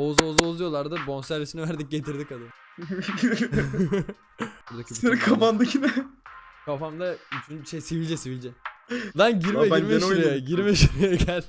Oğuz Oğuz Oğuz diyorlardı. Bonservisini verdik getirdik adamı. Buradaki Senin bütün- kafandaki ne? Kafamda üçüncü şey sivilce sivilce. Lan girme Lan ben girme gene şuraya. oynadım. Girme şuraya gel.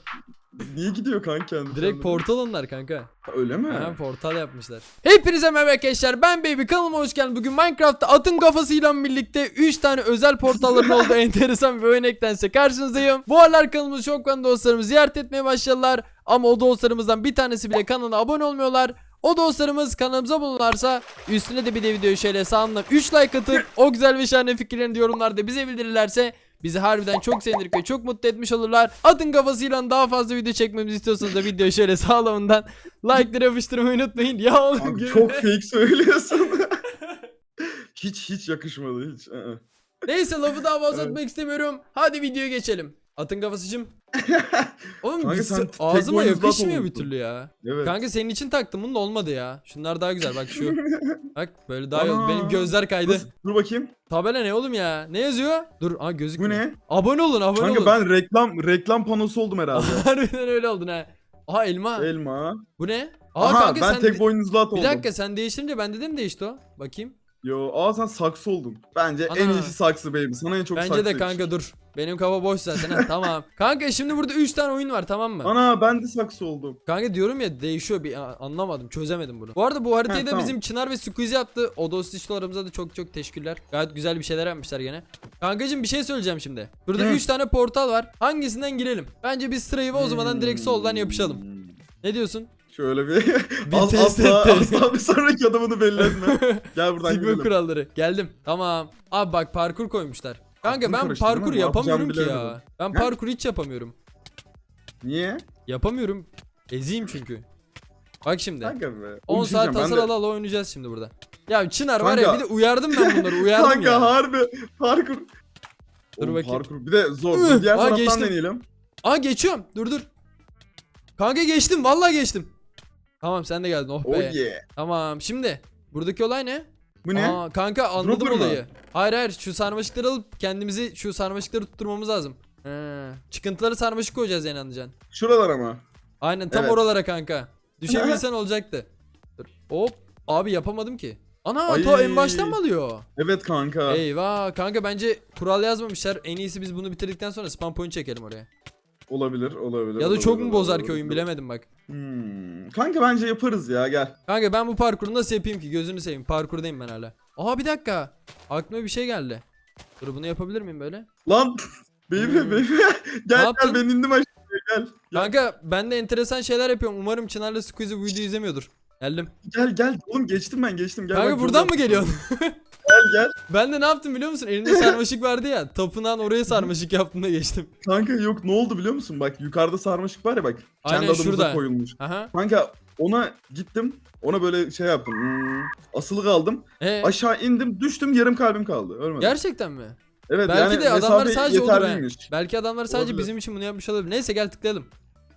Niye gidiyor kanka kendi Direkt kendine? portal onlar kanka. Ha, Öyle mi? Ha, portal yapmışlar. Hepinize merhaba arkadaşlar. Ben Baby kanalıma hoş geldiniz. Bugün Minecraft'ta atın kafasıyla birlikte 3 tane özel portalların olduğu enteresan bir oyun eklense karşınızdayım. Bu aralar kanalımızı çok fan dostlarımız ziyaret etmeye başladılar. Ama o dostlarımızdan bir tanesi bile kanala abone olmuyorlar. O dostlarımız kanalımıza bulunarsa üstüne de bir de videoyu şöyle sağından 3 like atıp o güzel ve şahane fikirlerini de yorumlarda bize bildirirlerse bizi harbiden çok sevindirir ve çok mutlu etmiş olurlar. Atın kafasıyla daha fazla video çekmemizi istiyorsanız da videoyu şöyle sağlamından like'ları yapıştırmayı unutmayın. Ya oğlum Kanka gel- çok fake söylüyorsun. hiç hiç yakışmadı hiç. Neyse lafı daha fazla Evet. atmak istemiyorum. Hadi videoya geçelim. Atın kafasıcım. Oğlum Kanka sen tek ağzıma boynuzlu at yakışmıyor bir olmuşsun. türlü ya. Evet. Kanka senin için taktım bunu da olmadı ya. Şunlar daha güzel bak şu. Bak böyle daha iyi oldu. Ana. Benim gözler kaydı. Nasıl? Dur bakayım. Tabela ne oğlum ya? Ne yazıyor? Dur aa Bu gözükmüyor. ne? Abone olun abone Kanka olun. ben reklam reklam panosu oldum herhalde. Harbiden öyle oldun ha. Aha elma. Elma. Bu ne? Aa Aha kanka ben sen tek boynuzlu at Bir oldum. dakika sen değiştirince bende de mi değişti o? Bakayım. Yo aa sen saksı oldun. Bence en Ana. iyisi saksı baby. Sana en çok Bence saksı de kanka dur. Benim kafa boş zaten ha tamam. Kanka şimdi burada 3 tane oyun var tamam mı? Ana ben de saksı oldum. Kanka diyorum ya değişiyor bir anlamadım çözemedim bunu. Bu arada bu haritayı da tamam. bizim Çınar ve Squeeze yaptı. O dostlarımıza da çok çok teşekkürler. Gayet güzel bir şeyler yapmışlar gene. Kankacım bir şey söyleyeceğim şimdi. Burada Hı. 3 tane portal var. Hangisinden girelim? Bence biz sırayı bozmadan direkt soldan yapışalım. Hmm. Ne diyorsun? Şöyle bir, Bir Az, test asla, asla bir sonraki adımını belli etme. Gel buradan Sigma gidelim. kuralları. Geldim. Tamam. Abi bak parkur koymuşlar. Kanka Aklım ben karıştı değil mi? parkur yapamıyorum ki ya. bilemedim. Ben parkur hiç yapamıyorum. Niye? Yapamıyorum. Eziyim çünkü. Bak şimdi. Kanka be. 10 Oğlum, bir şey saat diyeceğim, ben tasar ala ala oynayacağız şimdi burada. Ya Çınar var ya Kanka- bir de uyardım ben bunları uyardım Kanka ya. harbi parkur. Dur Oğlum, bakayım. Parkur. Bir de zor. Üh, Dur, Diğer aa, taraftan geçtim. deneyelim. Aa geçiyorum dur dur. Kanka geçtim vallahi geçtim. Tamam sen de geldin oh be. Oh yeah. Tamam şimdi buradaki olay ne? Bu ne? Aa, kanka anladım Dropper mı? olayı. Hayır hayır şu sarmaşıkları alıp kendimizi şu sarmaşıkları tutturmamız lazım. He. Çıkıntıları sarmaşık koyacağız yani anlayacaksın. Şuralar ama. Aynen tam Evet. oralara kanka. Düşebilsen olacaktı. Dur. Hop. Abi yapamadım ki. Ana Ay. ta en baştan mı alıyor? Evet kanka. Eyvah kanka bence kural yazmamışlar. En iyisi biz bunu bitirdikten sonra spam point çekelim oraya. Olabilir, olabilir. Ya da olabilir, çok mu bozar ki oyun bilemedim bak. Hmm. Kanka bence yaparız ya gel. Kanka ben bu parkuru nasıl yapayım ki gözünü seveyim parkurdayım ben hala. Aa bir dakika. Aklıma bir şey geldi. Dur bunu yapabilir miyim böyle? Lan baby Hmm. baby. gel gel ben indim aşağıya gel. Gel Kanka ben de enteresan şeyler yapıyorum. Umarım Çınar'la Squeezy bu videoyu izlemiyordur. Geldim. gel. gel. Oğlum geçtim ben geçtim. Gel, Kanka bak, buradan mı geliyorsun? Gel gel. ben de ne yaptım biliyor musun? Elimde sarmaşık vardı ya. Tapınağın oraya sarmaşık yaptım da geçtim. Kanka yok ne oldu biliyor musun? Bak yukarıda sarmaşık var ya bak. Aynen, kendi adımıza şurada. koyulmuş. Aha. Kanka ona gittim. Ona böyle şey yaptım. Hmm, asılı kaldım. Ee, Aşağı indim düştüm yarım kalbim kaldı. Ölmedim. gerçekten mi? evet Belki yani de adamlar mesafe sadece olur ha. yeterliymiş. Belki adamlar sadece Olabilir. bizim için bunu yapmış olabilir. Neyse gel tıklayalım.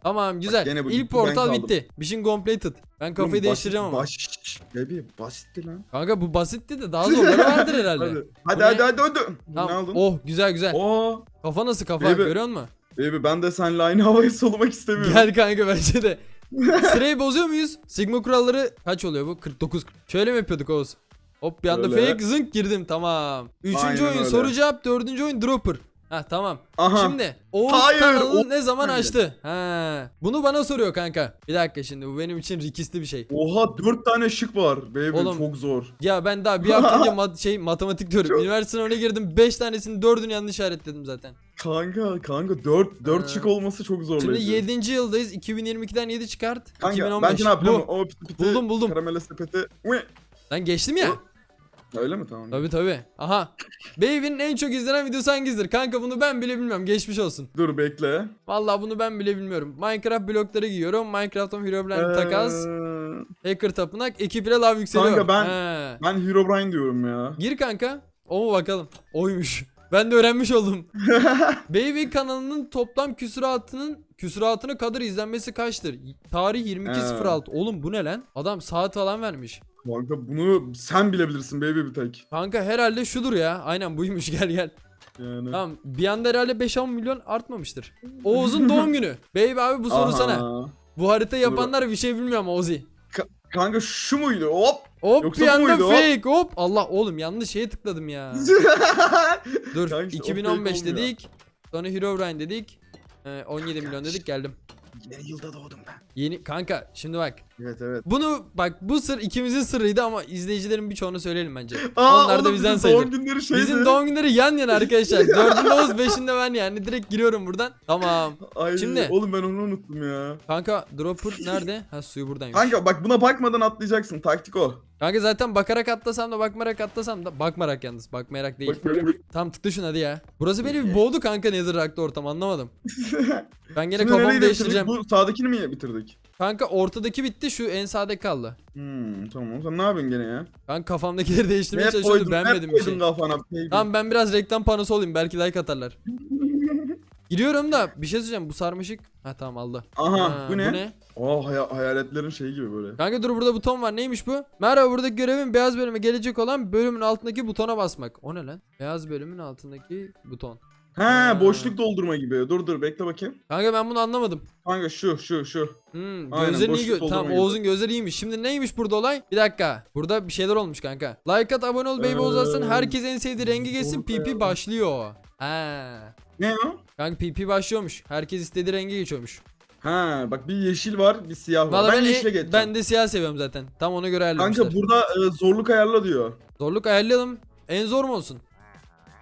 Tamam güzel. gene bu İlk ben portal kaldım. bitti. Mission completed. Ben kafayı Oğlum, değiştireceğim basit, ama. Baş, baby basitti lan. Kanka bu basitti de daha zorları vardır herhalde. Hadi Bu hadi ne? hadi hadi. hadi. Ne Tamam. aldın? Oh güzel güzel. Oo. Kafa nasıl kafa Baby. görüyor musun? Baby ben de seninle aynı havayı solumak istemiyorum. Gel kanka bence de. Sırayı bozuyor muyuz? Sigma kuralları kaç oluyor bu? 49. Şöyle mi yapıyorduk Oğuz? Hop bir anda Öyle. fake zınk girdim tamam. Üçüncü Aynen oyun öyle. soru cevap dördüncü oyun dropper. Ha tamam. Aha. Şimdi Oğuz Hayır, kanalını o- ne zaman Hayır. açtı? Ha. Bunu bana soruyor kanka. Bir dakika şimdi bu benim için rikisli bir şey. Oha dört tane şık var. Baby Oğlum. çok zor. Ya ben daha bir hafta önce mat- şey matematik diyorum. Çok- Üniversite sınavına girdim. 5 tanesini 4'ünü yanlış işaretledim zaten. Kanka kanka dört dört Ha. şık olması çok zorlayıcı. Şimdi 7. yıldayız. 2022'den 7 çıkart. Kanka 2015. bence ne yapayım? Bu. O piti piti Buldum, buldum. karamele sepeti. Ue. Lan geçtim ya. Öyle mi tamam? Tabi tabi. Aha. Baby'nin en çok izlenen videosu hangisidir? Kanka bunu ben bile bilmiyorum. Geçmiş olsun. Dur bekle. Vallahi bunu ben bile bilmiyorum. Minecraft blokları giyiyorum. Minecraft'ın Herobrine Ee, takas. Hacker tapınak. Ekip ile lav yükseliyor. Kanka ben- He. Ben Herobrine diyorum ya. Gir kanka. O mu bakalım. Oymuş. Ben de öğrenmiş oldum. Baby kanalının toplam küsuratının küsuratına kadar izlenmesi kaçtır? Tarih 22.06. Oğlum bu ne lan? Adam saat falan vermiş. Kanka bunu sen bilebilirsin baby bir tek. Kanka herhalde şudur ya. Aynen buymuş gel gel. Yani. Tamam bir anda herhalde 5-10 milyon artmamıştır. Oğuz'un doğum günü. Baby abi bu soru Aha. sana. Bu harita yapanlar bir şey bilmiyor ama Ozi. Kanka şu muydu? Hop. Hop Yoksa bir anda muydu fake hop. Allah oğlum yanlış şeye tıkladım ya. Dur Kanka işte o 2015 fake olmuyor. dedik. Sonra Herobrine dedik. Ee, 17 milyon dedik geldim. Yeni yılda doğdum ben. Yeni kanka şimdi bak. Evet evet. Bunu bak bu sır ikimizin sırrıydı ama izleyicilerin birçoğunu söyleyelim bence. Aa, Onlar da oğlum bizden bizim sayılır. Doğum günleri şeydi. Bizim doğum günleri yan yana arkadaşlar. Dördünde Oğuz, beşinde ben yani. Direkt giriyorum buradan. Tamam. Ay, Şimdi- Oğlum ben onu unuttum ya. Kanka dropper nerede? Ha suyu buradaymış. Kanka bak buna bakmadan atlayacaksın. Taktik o. Kanka zaten bakarak atlasam da bakmayarak atlasam da bakmarak yalnız bakmayarak değil. Bak böyle bir... Tam tıkla şunu hadi ya. Burası beni bir boğdu kanka Netherrack'ta ortam anlamadım. Ben gene Şimdi kafamı nereyi değiştireceğim. Bu sağdakini mi bitirdik? Kanka ortadaki bitti şu en sağdaki kaldı. Hmm tamam. Sen ne yapıyorsun gene ya? Kanka kafamdakileri değiştirmeye Hep çalışıyordum koydun, hep beğenmedim bir şey. kafana. baby. Tamam ben biraz reklam panosu olayım belki like atarlar. Giriyorum da bir şey söyleyeceğim bu sarmaşık. Ha tamam aldı. Aha Ha, bu ne? Aa haya- hayaletlerin şeyi gibi böyle. Kanka dur burada buton var neymiş bu? Merhaba buradaki görevin beyaz bölüme gelecek olan bölümün altındaki butona basmak. O ne lan? Beyaz bölümün altındaki buton. Ha. boşluk doldurma gibi. Dur dur bekle bakayım. Kanka ben bunu anlamadım. Kanka şu şu şu. Hmm, Aynen, iyi boşluk gö- doldurma Tamam gibi. Oğuz'un gözleri iyiymiş. Şimdi neymiş burada olay? Bir dakika. Burada bir şeyler olmuş kanka. Like at abone ol baby Ee, Oğuz Arslan. Herkes en sevdiği rengi geçsin. PP ya. başlıyor. Ha. Ne o? Kanka PP başlıyormuş. Herkes istediği rengi geçiyormuş. Ha bak bir yeşil var bir siyah var. Valla ben, yeşile geçeceğim. ben de siyah seviyorum zaten. Tam ona göre ayarlamışlar. Kanka burada e, zorluk ayarla diyor. Zorluk ayarlayalım. En zor mu olsun?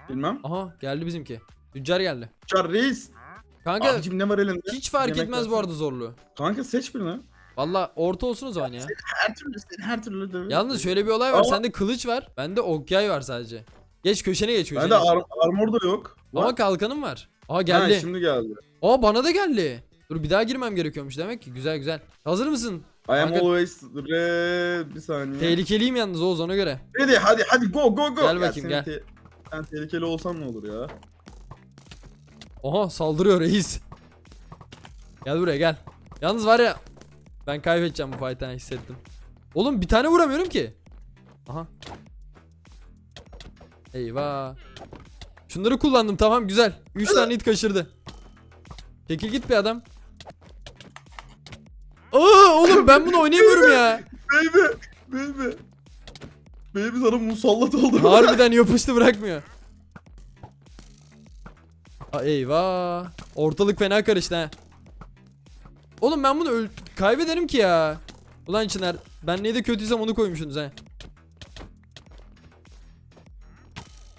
Bilmem. Aha geldi bizimki. Tüccar geldi. Çar reis. Kanka Abicim ne var elinde? hiç fark Yemek etmez bu versene. arada zorluğu. Kanka seç birini. Valla orta olsun o zaman ya. Her türlü sen her türlü de. Yalnız şöyle bir olay var. Ama- Sende kılıç var. Bende ok yay var sadece. Geç köşene geç köşene. Bende ar- armor da yok. Ama Var. kalkanım var. Aa Ha, geldi. şimdi geldi. Aa bana da geldi. Dur bir daha girmem gerekiyormuş demek ki. Güzel güzel. Hazır mısın? I am Kanka- always red. Bir saniye. Tehlikeliyim yalnız Oğuz ona göre. Hadi hadi hadi go go go. Gel bakayım, senin gel. te- sen tehlikeli olsan ne olur ya? Oha saldırıyor reis. Gel buraya gel. Yalnız var ya ben kaybedeceğim bu fight'ı ha, hissettim. Oğlum bir tane vuramıyorum ki. Aha. Eyvah. Şunları kullandım tamam güzel. 3 tane it kaçırdı. Çekil git bir adam. Aa oğlum ben bunu oynayamıyorum ya. Baby. Baby. Baby sana musallat oldu. Harbiden yapıştı bırakmıyor. Aa, eyvah. Ortalık fena karıştı ha. Oğlum ben bunu kaybederim ki ya. Ulan Çınar ben neyde kötüysem onu koymuşsunuz ha.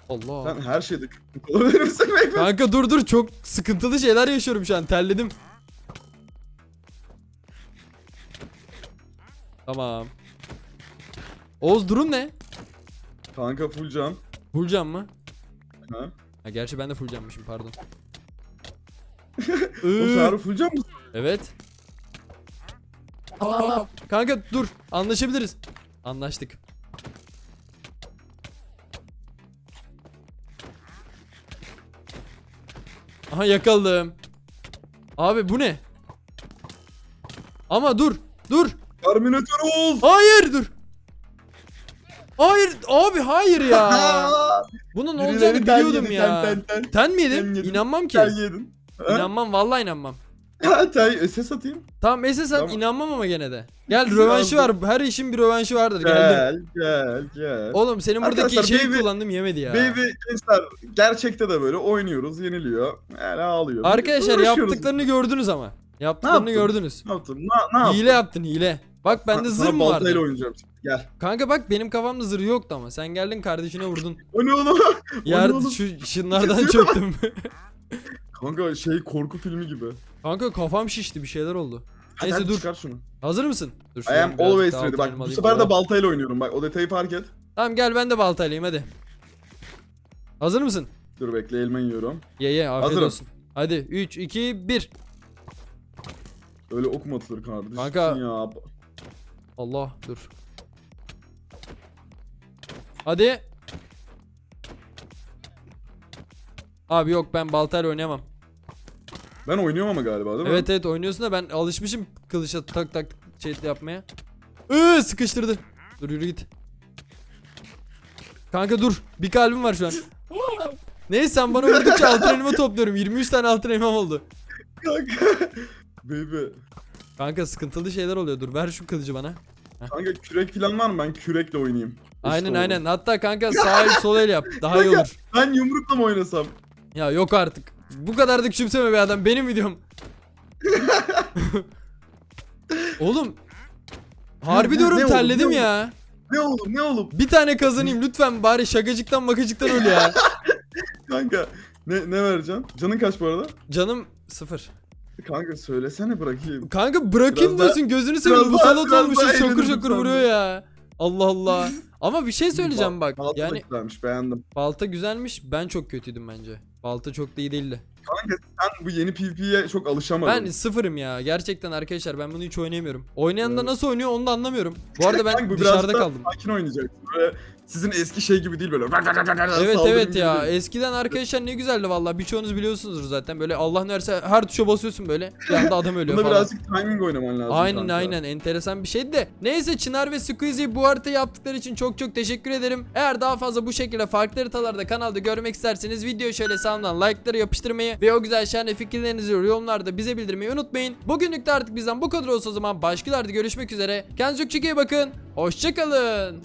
Allah. Sen her şeyde olabilir misin baby? Kanka dur dur çok sıkıntılı şeyler yaşıyorum şu an terledim. Tamam. Oğuz durum ne? Kanka full can. Full can mı? Ha? Ha, gerçi ben de full canmışım pardon. O Iıı. Ferru full can mısın? Evet. Aa, kanka dur anlaşabiliriz. Anlaştık. Aha yakaladım. Abi bu ne? Ama dur dur. Terminator ol. Hayır dur. Hayır abi hayır ya. Bunun olacağını biliyordum ya. Ten ten ten. Ten mi yedim? Ten yedim. İnanmam ki. Ten yedin. Ha? İnanmam vallahi inanmam. Ha ten ses atayım. Tamam Ese sen Tamam. inanmam ama gene de. Gel rövanşı var. Her işin bir rövanşı vardır. Geldim. Gel gel gel. Oğlum senin buradaki Arkadaşlar, şeyi baby- kullandım yemedi ya. Baby gençler gerçekte de böyle oynuyoruz yeniliyor. Yani ağlıyor. Arkadaşlar yaptıklarını gördünüz ama. Yaptıklarını yaptın? gördünüz. Ne yaptın? Ne, ne yaptın? Hile yaptın hile. Bak bende zırh mı vardı? baltayla oynayacağım şimdi. Gel. Kanka bak benim kafamda zırh yoktu ama. Sen geldin kardeşine vurdun. O ne oğlum? Oğlum? şu şınlardan çöktüm. Kanka şey korku filmi gibi. Kanka kafam şişti bir şeyler oldu. Hadi, Neyse hadi dur. çıkar şunu. Hazır mısın? Dur I am always ready. Bak bu sefer de baltayla oynuyorum. Bak o detayı fark et. Tamam gel ben de baltaylayayım hadi. Hazır mısın? Dur bekle elma yiyorum. Ye ye afiyet Hazırım. olsun. Hadi 3 2 1. Öyle ok mu atılır kardeşim Kanka. ya. Allah dur. Hadi. Abi yok ben baltayla oynayamam. Ben oynuyorum ama galiba değil mi? Evet evet oynuyorsun da ben alışmışım kılıça tak tak şey yapmaya. Iıı sıkıştırdı. Dur yürü git. Kanka dur. Bir kalbim var şu an. Neyse sen bana vurdukça altın elma topluyorum. 23 tane altın elmam oldu. Kanka. Baby. Kanka sıkıntılı şeyler oluyor. Dur ver şu kılıcı bana. Kanka kürek falan var mı? Ben kürekle oynayayım. Aynen İşte o. aynen. Hatta kanka sağ el sol el yap. Daha iyi Kanka. olur. Ben yumrukla mı oynasam? Ya yok artık. Bu kadar da küçümseme be adam. Benim videom. Oğlum. Harbi Ne- diyorum oğlum, terledim ne ya. Ne oğlum ne oğlum? Bir tane kazanayım lütfen bari şakacıktan makacıktan öl ya. Kanka ne ne vereceksin? Canın kaç bu arada? Canım sıfır. Kanka söylesene bırakayım. Kanka bırakayım Biraz daha- diyorsun gözünü seveyim bu daha- salat daha eğlenelim şakır sen vuruyor ya. Allah Allah. Ama bir şey söyleyeceğim bak. Balta Yani güzelmiş beğendim. balta güzelmiş ben çok kötüydüm bence. Balta çok da iyi değildi. Kanka sen bu yeni PvP'ye çok alışamadın. Ben sıfırım ya. Gerçekten arkadaşlar ben bunu hiç oynayamıyorum. Oynayan da Evet. nasıl oynuyor onu da anlamıyorum. Bu arada ben Kanka bu dışarıda biraz da kaldım. Sakin oynayacaksın. Böyle sizin eski şey gibi değil böyle. Evet saldırı evet gibi ya. değil. Eskiden arkadaşlar ne güzeldi valla. Birçoğunuz biliyorsunuzdur zaten. Böyle Allah ne verse her tuşa basıyorsun böyle. Bir anda adam ölüyor Bunda falan. birazcık timing oynaman lazım Aynen kanka. aynen enteresan bir şeydi de. Neyse Çınar ve Squeezy bu harita yaptıkları için çok çok teşekkür ederim. Eğer daha fazla bu şekilde farklı haritalarda kanalda görmek isterseniz videoyu şöyle sağdan like'ları yapıştırmayı ve o güzel şahane fikirlerinizi yorumlarda bize bildirmeyi unutmayın. Bugünlük de artık bizden bu kadar olsa o zaman başkalarda görüşmek üzere. Kendinize çok çok iyi bakın. Hoşçakalın.